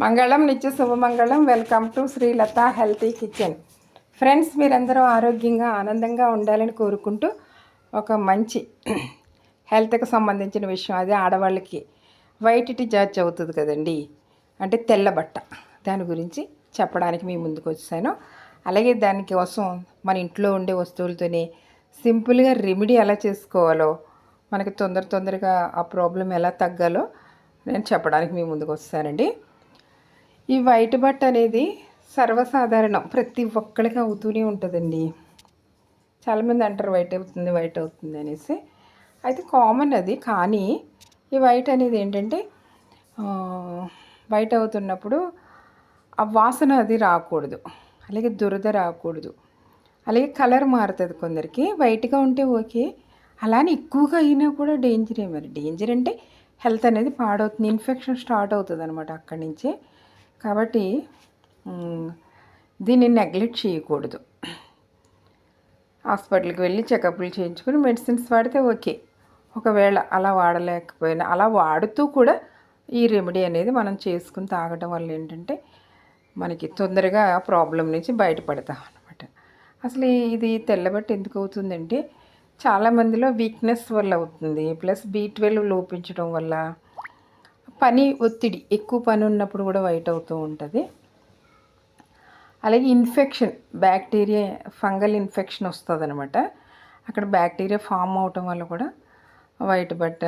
మంగళం నిత్య శుభమంగళం welcome to Srilatha healthy kitchen friends మీరందరూ ఆరోగ్యంగా ఆనందంగా ఉండాలని కోరుకుంటూ ఒక మంచి హెల్త్కి సంబంధించిన విషయం అదే ఆడవాళ్ళకి. వైట్ జార్జ్ అవుతుంది కదండి. అంటే తెల్ల బట్ట. దాని గురించి చెప్పడానికి మీ ముందుకు వచ్చాను. అలాగే దానికోసం మన ఇంట్లో ఉండే వస్తువులతోనే సింపుల్గా రెమెడీ ఎలా చేసుకోవాలో మనకి తొందర తొందరగా ఆ ప్రాబ్లం ఎలా తగ్గాలో నేను చెప్పడానికి మీ ముందుకు వస్తానండి. ఈ వైట్ బట్ట అనేది సర్వసాధారణం. ప్రతి ఒక్కరికి అవుతూనే ఉంటుందండి. చాలామంది అంటారు వైట్ అవుతుంది వైట్ అవుతుంది అనేసి. అయితే కామన్ అది. కానీ ఈ వైట్ అనేది ఏంటంటే వైట్ అవుతున్నప్పుడు ఆ వాసన అది రాకూడదు. అలాగే దురద రాకూడదు. అలాగే కలర్ మారుతుంది కొందరికి. వైట్గా ఉంటే ఓకే. అలానే ఎక్కువగా అయినా కూడా డేంజరే మరి. డేంజర్ అంటే హెల్త్ అనేది పాడవుతుంది. ఇన్ఫెక్షన్ స్టార్ట్ అవుతుంది అనమాట అక్కడి నుంచే. కాబట్టి దీన్ని నెగ్లెక్ట్ చేయకూడదు. హాస్పిటల్కి వెళ్ళి చెకప్లు చేయించుకుని మెడిసిన్స్ వాడితే ఓకే. ఒకవేళ అలా వాడలేకపోయినా అలా వాడుతూ కూడా ఈ రెమెడీ అనేది మనం చేసుకుని తాగడం వల్ల ఏంటంటే మనకి తొందరగా ప్రాబ్లం నుంచి బయటపడతాం అనమాట అసలు ఇది తెల్లబట్టి ఎందుకు అవుతుందంటే చాలామందిలో వీక్నెస్ వల్ల అవుతుంది. ప్లస్ బీ ట్వెల్వ్ లోపించడం వల్ల పని ఒత్తిడి ఎక్కువ పని ఉన్నప్పుడు కూడా వైట్ అవుతూ ఉంటుంది. అలాగే ఇన్ఫెక్షన్ బ్యాక్టీరియా ఫంగల్ ఇన్ఫెక్షన్ వస్తుంది అనమాట అక్కడ బ్యాక్టీరియా ఫామ్ అవటం వల్ల కూడా వైట్ బట్ట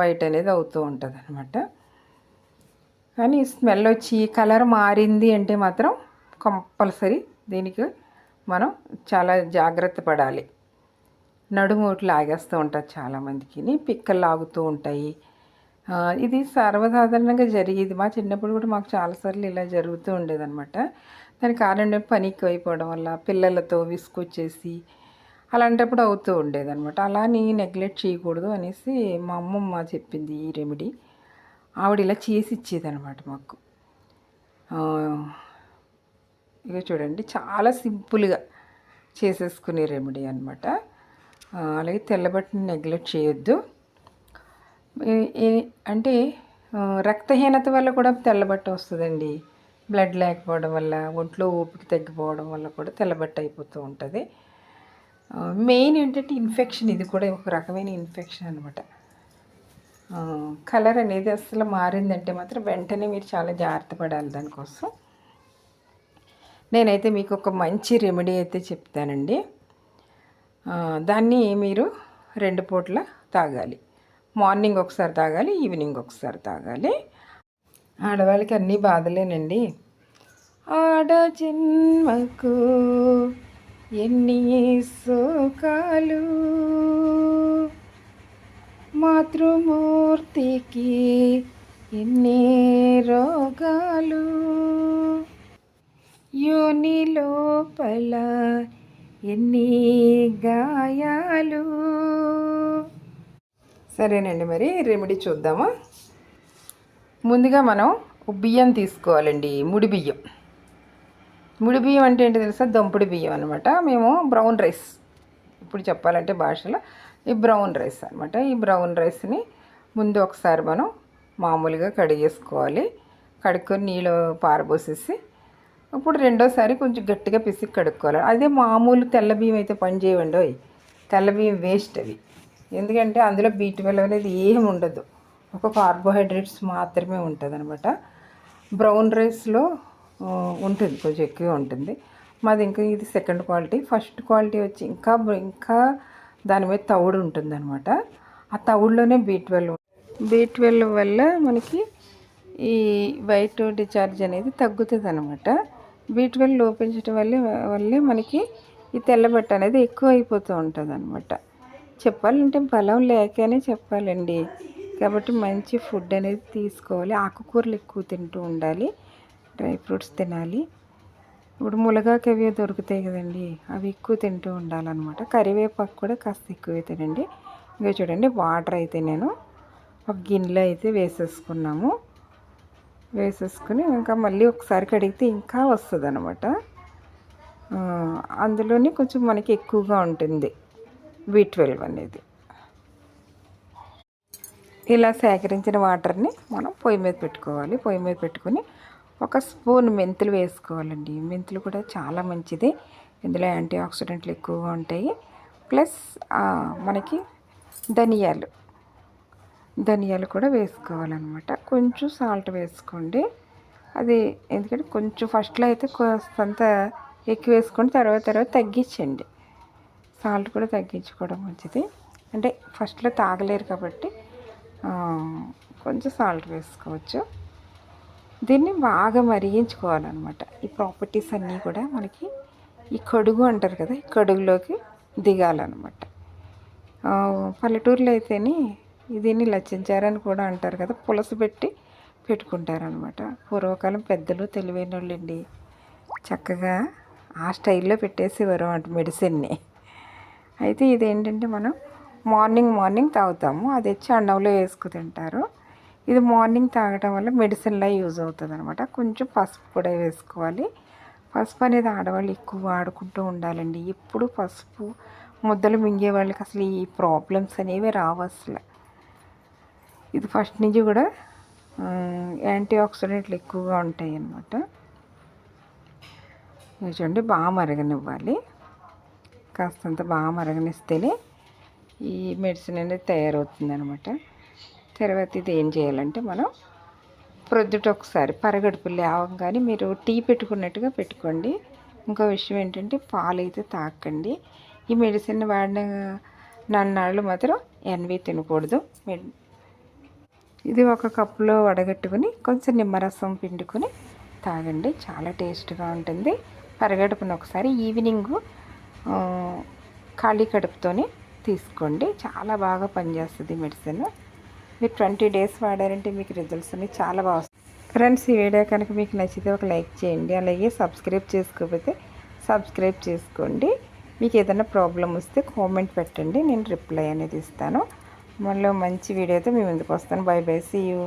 వైట్ అనేది అవుతూ ఉంటుంది అనమాట కానీ స్మెల్ వచ్చి కలర్ మారింది అంటే మాత్రం కంపల్సరీ దీనికి మనం చాలా జాగ్రత్త పడాలి. నడుము ఒకటి లాగేస్తూ ఉంటుంది చాలామందికి. పిక్కలు లాగుతూ ఉంటాయి. ఇది సర్వసాధారణంగా జరిగేది. మా చిన్నప్పుడు కూడా మాకు చాలాసార్లు ఇలా జరుగుతూ ఉండేదన్నమాట. దానికి కారణం పనికి పని ఎక్కువైపోవడం వల్ల పిల్లలతో విసుకొచ్చేసి అలాంటప్పుడు అవుతూ ఉండేదన్నమాట. అలా నీ నెగ్లెక్ట్ చేయకూడదు అనేసి మా అమ్మమ్మ చెప్పింది ఈ రెమెడీ. ఆవిడ ఇలా చేసి ఇచ్చేదనమాట మాకు. ఇక చూడండి చాలా సింపుల్గా చేసేసుకునే రెమెడీ అనమాట అలాగే తెల్లబట్టిని నెగ్లెక్ట్ చేయొద్దు. అంటే రక్తహీనత వల్ల కూడా తెల్లబట్ట వస్తుందండి. బ్లడ్ లేకపోవడం వల్ల ఒంట్లో ఓపిక తగ్గిపోవడం వల్ల కూడా తెల్లబట్ట అయిపోతూ ఉంటుంది. మెయిన్ ఏంటంటే ఇన్ఫెక్షన్ ఇది కూడా ఒక రకమైన ఇన్ఫెక్షన్ అనమాట కలర్ అనేది అసలు మారిందంటే మాత్రం వెంటనే మీరు చాలా జాగ్రత్త పడాలి దానికోసం. నేనైతే మీకు ఒక మంచి రెమెడీ అయితే చెప్తానండి. దాన్ని మీరు రెండు పూట్ల తాగాలి. మార్నింగ్ ఒకసారి తాగాలి ఈవినింగ్ ఒకసారి తాగాలి. ఆడవాళ్ళకి అన్నీ బాధలేనండి. ఆడ జన్మకు ఎన్ని సుఖాలు మాతృమూర్తికి ఎన్ని రోగాలు. యోని లోపల ఎన్ని గాయాలు. సరేనండి మరి రెమెడీ చూద్దామా? ముందుగా మనం బియ్యం తీసుకోవాలండి ముడి బియ్యం. ముడి బియ్యం అంటే ఏంటి తెలుసా? దంపుడు బియ్యం అనమాట మేము బ్రౌన్ రైస్ ఇప్పుడు చెప్పాలంటే భాషలో ఈ బ్రౌన్ రైస్ అనమాట ఈ బ్రౌన్ రైస్ని ముందు ఒకసారి మనం మామూలుగా కడిగేసుకోవాలి. కడుక్కొని నీళ్ళు పారబోసేసి ఇప్పుడు రెండోసారి కొంచెం గట్టిగా పిసికి కడుక్కోవాలి. అదే మామూలు తెల్ల బియ్యం అయితే పని చేయవండి తెల్ల బియ్యం వేస్ట్ అవి ఎందుకంటే అందులో బీ ట్వెల్వ్ అనేది ఏం ఉండదు. ఒక కార్బోహైడ్రేట్స్ మాత్రమే ఉంటుంది అనమాట బ్రౌన్ రైస్లో ఉంటుంది కొంచెం ఎక్కువ ఉంటుంది. మాది ఇంకా ఇది సెకండ్ క్వాలిటీ. ఫస్ట్ క్వాలిటీ వచ్చి ఇంకా ఇంకా దాని మీద తవుడు ఉంటుంది అనమాట ఆ తవుడులోనే బీ ట్వెల్వ్ బీ ట్వెల్వ్ వల్ల మనకి ఈ వైట్ డిశ్చార్జ్ అనేది తగ్గుతుంది అనమాట బీ ట్వెల్వ్ లోపించడం వల్ల వల్లే మనకి ఈ తెల్లబట్ట అనేది ఎక్కువ అయిపోతూ ఉంటుంది అనమాట చెప్పాలంటే బలం లేకనే చెప్పాలండి. కాబట్టి మంచి ఫుడ్ అనేది తీసుకోవాలి. ఆకుకూరలు ఎక్కువ తింటూ ఉండాలి. డ్రై ఫ్రూట్స్ తినాలి. ఇప్పుడు ములగాకవి అవి దొరుకుతాయి కదండి. అవి ఎక్కువ తింటూ ఉండాలన్నమాట. కరివేపాకు కూడా కాస్త ఎక్కువ తినండి. ఇంకా చూడండి వాటర్ అయితే నేను ఒక గిన్నెలో అయితే వేసేసుకున్నాము. వేసేసుకుని ఇంకా మళ్ళీ ఒకసారి కడిగితే ఇంకా వస్తుంది అనమాట అందులోనే కొంచెం మనకి ఎక్కువగా ఉంటుంది. బి ట్వెల్వ్ అనేది. ఇలా సేకరించిన వాటర్ని మనం పొయ్యి మీద పెట్టుకోవాలి. పొయ్యి మీద పెట్టుకొని ఒక స్పూన్ మెంతులు వేసుకోవాలండి. మెంతులు కూడా చాలా మంచిది. ఇందులో యాంటీ ఆక్సిడెంట్లు ఎక్కువగా ఉంటాయి. ప్లస్ మనకి ధనియాలు. ధనియాలు కూడా వేసుకోవాలన్నమాట. కొంచెం సాల్ట్ వేసుకోండి. అది ఎందుకంటే కొంచెం ఫస్ట్లో అయితే కొంత ఎక్కువ వేసుకొని తర్వాత తర్వాత తగ్గించండి. సాల్ట్ కూడా తగ్గించుకోవడం మంచిది. అంటే ఫస్ట్లో తాగలేరు కాబట్టి కొంచెం సాల్ట్ వేసుకోవచ్చు. దీన్ని బాగా మరిగించుకోవాలన్నమాట. ఈ ప్రాపర్టీస్ అన్నీ కూడా మనకి ఈ కడుగు అంటారు కదా ఈ కడుగులోకి దిగాలన్నమాట. పల్లెటూరులో అయితేనే దీన్ని లచ్చించారని కూడా అంటారు కదా పులస పెట్టి పెట్టుకుంటారనమాట పూర్వకాలం పెద్దలు తెలివైన వాళ్ళండి చక్కగా ఆ స్టైల్లో పెట్టేసేవారు అంటే మెడిసిన్ని. అయితే ఇదేంటంటే మనం మార్నింగ్ మార్నింగ్ తాగుతాము. అది వచ్చి అన్నంలో వేసుకు తింటారు. ఇది మార్నింగ్ తాగడం వల్ల మెడిసిన్లా యూజ్ అవుతుంది అనమాట కొంచెం పసుపు కూడా వేసుకోవాలి. పసుపు అనేది ఆడవాళ్ళు ఎక్కువ వాడుకుంటూ ఉండాలండి. ఎప్పుడు పసుపు ముద్దలు మింగే వాళ్ళకి అసలు ఈ ప్రాబ్లమ్స్ అనేవి రావు అసలు. ఇది ఫస్ట్ నుంచి కూడా యాంటీ ఆక్సిడెంట్లు ఎక్కువగా ఉంటాయి అన్నమాట చూడండి బాగా మరగనివ్వాలి. కాస్తంత బాగా మరగనిస్తేనే ఈ మెడిసిన్ అనేది తయారవుతుంది అనమాట తర్వాత ఇది ఏం చేయాలంటే మనం ప్రొద్దుట ఒకసారి పరగడుపు లేవగానే మీరు టీ పెట్టుకున్నట్టుగా పెట్టుకోండి. ఇంకో విషయం ఏంటంటే పాలు అయితే తాకండి. ఈ మెడిసిన్ వాడిన నన్నాళ్ళు మాత్రం ఎన్వి తినకూడదు. ఇది ఒక కప్పులో వడగట్టుకుని కొంచెం నిమ్మరసం పిండుకొని తాగండి. చాలా టేస్ట్గా ఉంటుంది. పరగడుపున ఒకసారి ఈవినింగ్ ఖాళీ కడుపుతోని తీసుకోండి. చాలా బాగా పనిచేస్తుంది మెడిసిన్. మీరు ట్వంటీ డేస్ వాడారంటే మీకు రిజల్ట్స్ అనేవి చాలా బాగా వస్తాయి. ఫ్రెండ్స్ ఈ వీడియో కనుక మీకు నచ్చితే ఒక లైక్ చేయండి. అలాగే సబ్స్క్రైబ్ చేసుకోకపోతే సబ్స్క్రైబ్ చేసుకోండి. మీకు ఏదైనా ప్రాబ్లం వస్తే కామెంట్ పెట్టండి. నేను రిప్లై అనేది ఇస్తాను. మళ్ళీ మంచి వీడియోతో మీ ముందుకు వస్తాను. By by. See you